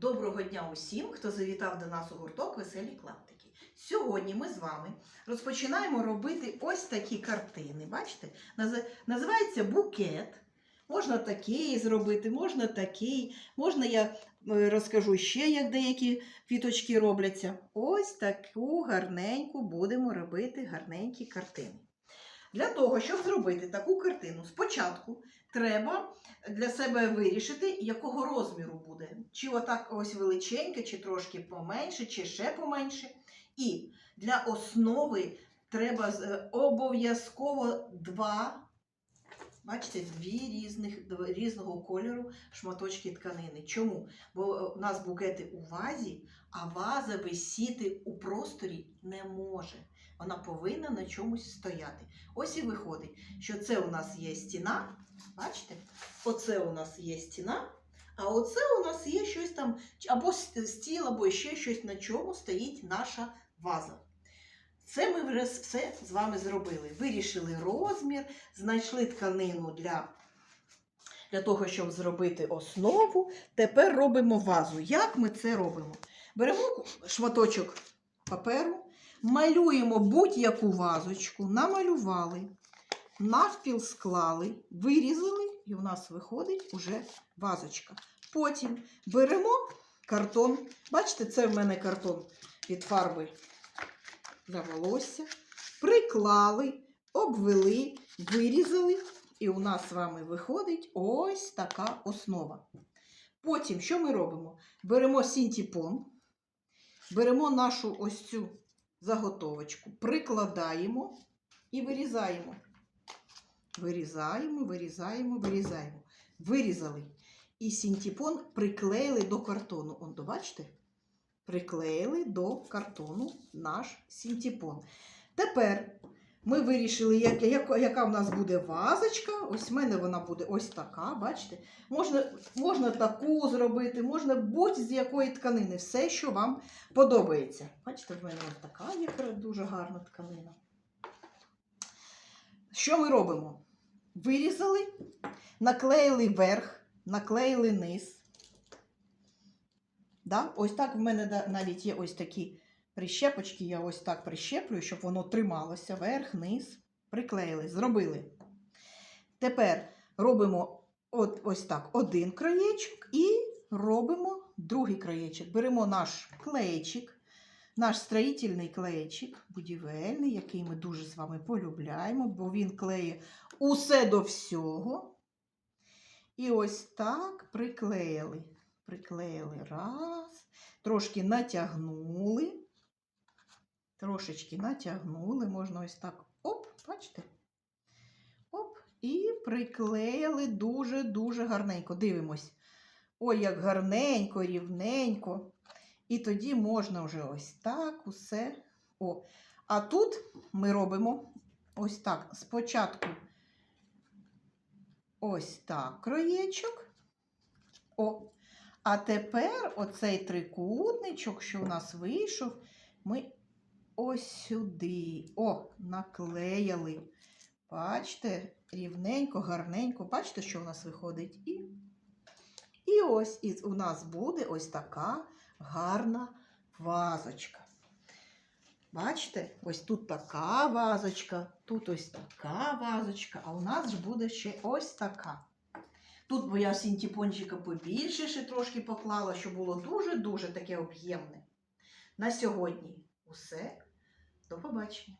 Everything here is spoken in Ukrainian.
Доброго дня усім, хто завітав до нас у гурток Веселі клаптики. Сьогодні ми з вами розпочинаємо робити ось такі картини. Бачите? Називається букет. Можна такий зробити, можна такий. Можна я е, розкажу ще, як деякі квіточки робляться. Ось таку гарненьку будемо робити гарненькі картини. Для того, щоб зробити таку картину, спочатку треба для себе вирішити, якого розміру буде. Чи отак ось величеньке, чи трошки поменше, чи ще поменше. І для основи треба е, обов'язково два, бачите, дві різних, різного кольору шматочки тканини. Чому? Бо е, у нас букети у вазі, а ваза висіти у просторі не може. Вона повинна на чомусь стояти. Ось і виходить, що це у нас є стіна. Бачите? Оце у нас є стіна, а оце у нас є щось там, або стіл, або ще щось, на чому стоїть наша ваза. Це ми вже все з вами зробили. Вирішили розмір, знайшли тканину для, для того, щоб зробити основу. Тепер робимо вазу. Як ми це робимо? Беремо шматочок паперу, малюємо будь-яку вазочку, намалювали навпіл склали, вирізали, і у нас виходить уже вазочка. Потім беремо картон. Бачите, це в мене картон від фарби для волосся. Приклали, обвели, вирізали, і у нас з вами виходить ось така основа. Потім, що ми робимо? Беремо синтепон, беремо нашу ось цю заготовочку, прикладаємо і вирізаємо. Вирізаємо, вирізаємо, вирізаємо. Вирізали. І синтепон приклеїли до картону. Он, бачите? Приклеїли до картону наш синтепон. Тепер ми вирішили, як, як, яка в нас буде вазочка. Ось в мене вона буде ось така, бачите? Можна, можна таку зробити, можна будь-з якої тканини. Все, що вам подобається. Бачите, в мене ось така є дуже гарна тканина. Що ми робимо? Вирізали, наклеїли верх, наклеїли низ. Да? Ось так в мене навіть є ось такі прищепочки. Я ось так прищеплюю, щоб воно трималося. Верх, низ, приклеїли, зробили. Тепер робимо от, ось так один краєчок і робимо другий краєчок. Беремо наш клейчик, наш строїтельний клейчик, будівельний, який ми дуже з вами полюбляємо, бо він клеє усе до всього. І ось так приклеїли. Приклеїли раз, трошки натягнули. Трошечки натягнули, можна ось так. Оп, бачите? Оп, і приклеїли дуже-дуже гарненько. Дивимось. Ой, як гарненько, рівненько. І тоді можна вже ось так усе. О. А тут ми робимо ось так. Спочатку ось так краєчок. О. А тепер оцей трикутничок, що у нас вийшов, ми ось сюди. О, наклеїли. Бачите, рівненько, гарненько. Бачите, що у нас виходить? І, і ось і у нас буде ось така гарна вазочка. Бачите, ось тут така вазочка, тут ось така вазочка, а у нас ж буде ще ось така. Тут бо я синтепончика побільше ще трошки поклала, що було дуже-дуже таке об'ємне. На сьогодні усе. До побачення.